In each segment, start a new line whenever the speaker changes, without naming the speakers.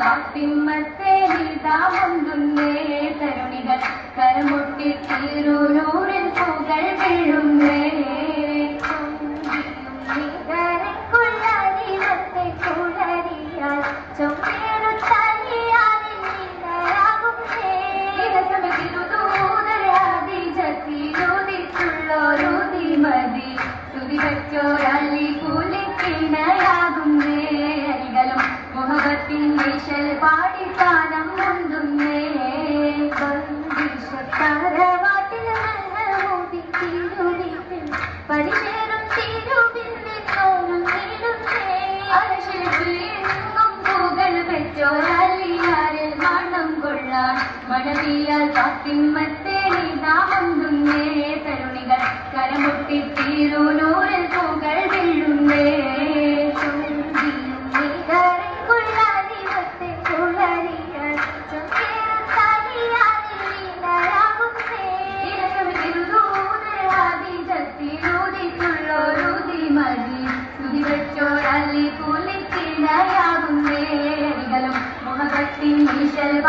കാട്ടിമ്മത്തെ നീതാമൊന്നുന്നേ തരുണികൾ കരമുട്ടി തിരുനൂറിൽ പുകൾ വീഴുന്നേ.
But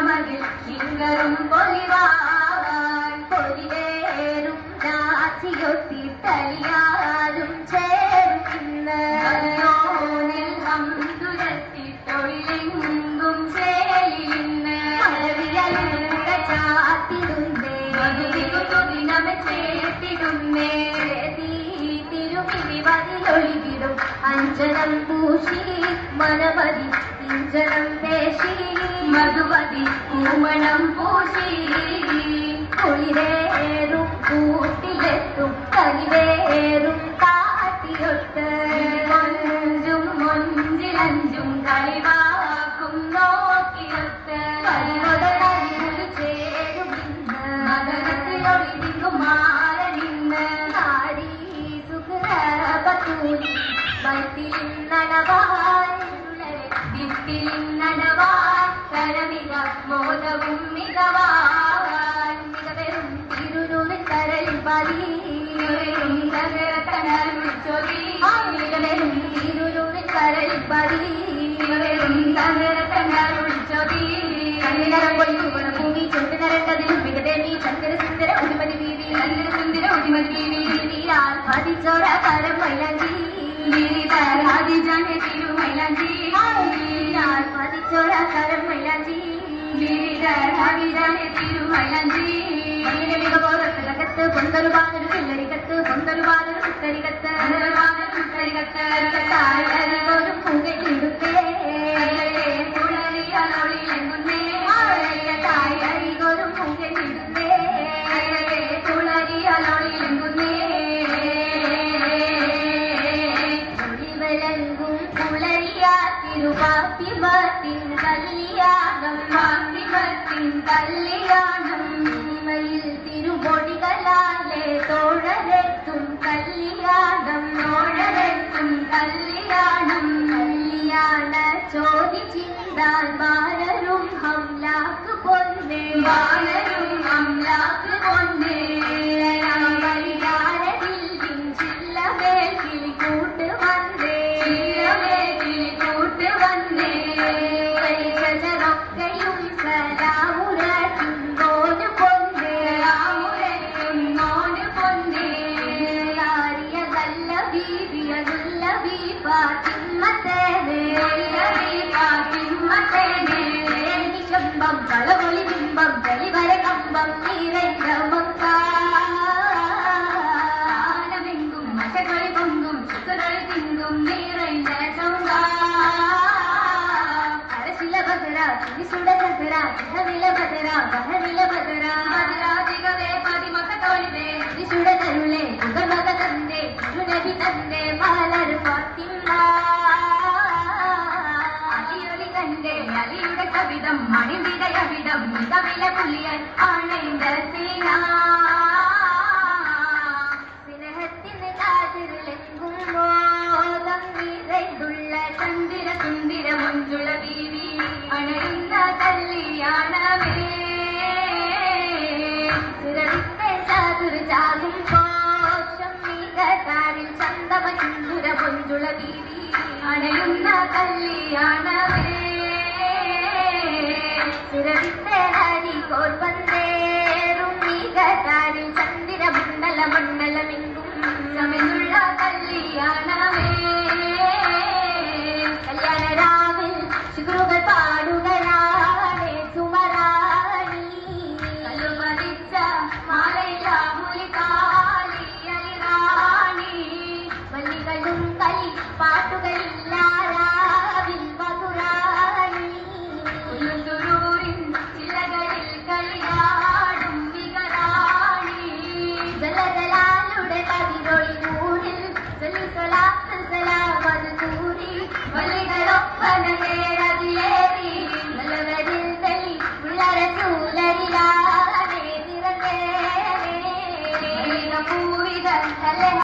മതിൽ നിങ്ങളും പൊലിവാൻ
പൊലിവേറും നാച്ചിയൊട്ടി തലിയാലും ചേർന്ന് ോനിൽ
അമ്പുരത്തി തൊഴിലെങ്കും ചേലിന്ന്
ചാത്തിടുന്നേ
ചേത്തിടുന്നേ
బదిలొలిగిరం అంజనం పూసి మనమది పింజనం వేసి
మధువది కూమణం పూసి
కుళిరే വയറ്റിലിന്നണവാൻ
വിത്തിലിന്നടവാൻ കരമിക മോദവും മികവാൻ
മികവരും തിരുനൂറിൽ കരളിൽ പതി
തകരത്തനരുച്ചൊലി മികവരും
തിരുനൂറിൽ കരളിൽ പതി
തകരത്തനരുച്ചൊലി കണ്ണിനരം
കൊയ്യുവണ ഭൂമി ചുണ്ടു നിരണ്ടതിലും മികതേമി ചന്ദ്ര സുന്ദര ഒരുമതി വീതി
സുന്ദര ഉദിമതി
വീരാൽ പതിച്ചോര കരം മൈലഞ്ചി பொந்தரு பாதரு செல்லரி கத்து பொந்தரு பாதரு சுத்தரி கத்து அந்தரு
பாதரு சுத்தரி கத்து அரிகத்தாரி
ഹിമത്തിൻ കല്യാണം
ഹിമത്തിൻ കല്യാണം
ഹിമയിൽ തിരുപൊടികളാലെ തോഴരെത്തും കല്യാണം തോഴരെത്തും
കല്യാണം
കല്യാണ ചിന്താൽ ഭാരത சுடபதரா மகவில பதரா மகவில பதரா மதுரா
திகவே பதிமக தோழிவே
சுடதருளே புகழ்மக தந்தே நபி தந்தே மலர் பாத்திம்மா
அலியொலி கண்டே அலியுட கவிதம் மணிவிடயவிடம் மிதவில புலியன் ஆணைந்த சீனா അണയുന്ന കല്യാണമേ
പിറവിത്തെ ഹരി കോൽവന്തേറും നീകതാരി ചന്ദ്രമണ്ഡല മണ്ഡലമെങ്കും സമയുള്ള
കല്യാണം